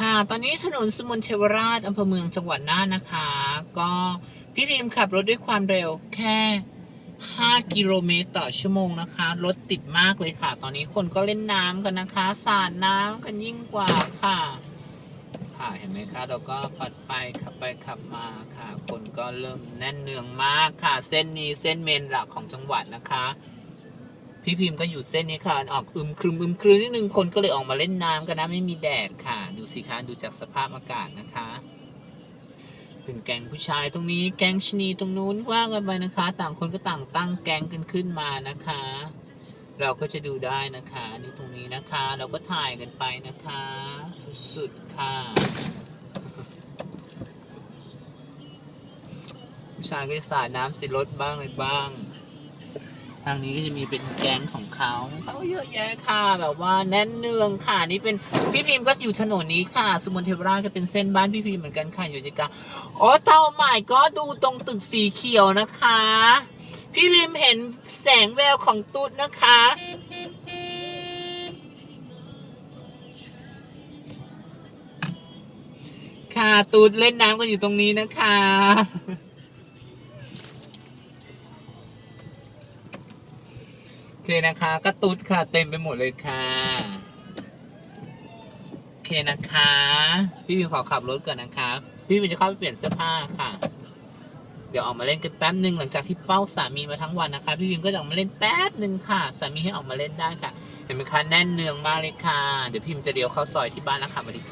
ค่ะ ตอนนี้ถนนสมุนเทวราชอำเภอเมืองจังหวัดน่านนะคะ ก็พี่พิมขับรถด้วยความเร็วแค่ 5 กิโลเมตรต่อชั่วโมงนะคะ รถติดมากเลยค่ะ ตอนนี้คนก็เล่นน้ำกันนะคะ สาดน้ำกันยิ่งกว่าค่ะ ค่ะ เห็นไหมคะ เราก็ปัดไปขับไปขับมาค่ะ คนก็เริ่มแน่นเนืองมากค่ะ เส้นนี้เส้นเมนหลักของจังหวัดนะคะ พี่พิมพ์ก็อยู่เส้นนี้ค่ะ ออกอึมครึมอึมครึมนิดนึงคนก็เลยออกมาเล่นน้ำกันนะไม่มีแดดค่ะ ดูสิคะดูจากสภาพอากาศนะคะ เป็นแก๊งผู้ชายตรงนี้แก๊งชนีตรงนู้นว่ากันไปนะคะ ต่างคนก็ต่างตั้งแก๊งกันขึ้นมานะคะ เราก็จะดูได้นะคะนี่ตรงนี้นะคะ เราก็ถ่ายกันไปนะคะ สุดๆค่ะผู้ชายก็จะสาดน้ำส่รถบ้างอะไรบ้าง ทางนี้ก็จะมีเป็นแก๊งของเขาเขาเยอะแยะค่ะแบบว่าแน่นเนืองค่ะนี่เป็นพี่พิมพ์ก็อยู่ถนนนี้ค่ะสมุนเทวราชก็เป็นเส้นบ้านพี่พิมพ์เหมือนกันค่ะอยู่จิกาโอ้เต้าใหม่ก็ดูตรงตึกสีเขียวนะคะ พี่พิมพ์เห็นแสงแววของตุ๊ดนะคะค่ะตูดเล่นน้ำกันอยู่ตรงนี้นะคะ อเคนะคะก็ตูดค่ะ เต็มไปหมดเลยค่ะโอเคนะคะ พี่วิวขอขับรถก่อนนะคะ พี่วิวจะเข้าไปเปลี่ยนเสื้อผ้าค่ะ เดี๋ยวออกมาเล่นกันแป๊บหนึ่งหลังจากที่เฝ้าสามีมาทั้งวันนะคะ พี่วิวก็จะออกมาเล่นแป๊บหนึ่งค่ะ สามีให้ออกมาเล่นได้ค่ะ เห็นไหมคะแน่นเนืองมากเลยค่ะ เดี๋ยวพิมจะเลี้ยวเข้าซอยที่บ้านแล้วค่ะสวัสดีค่ะ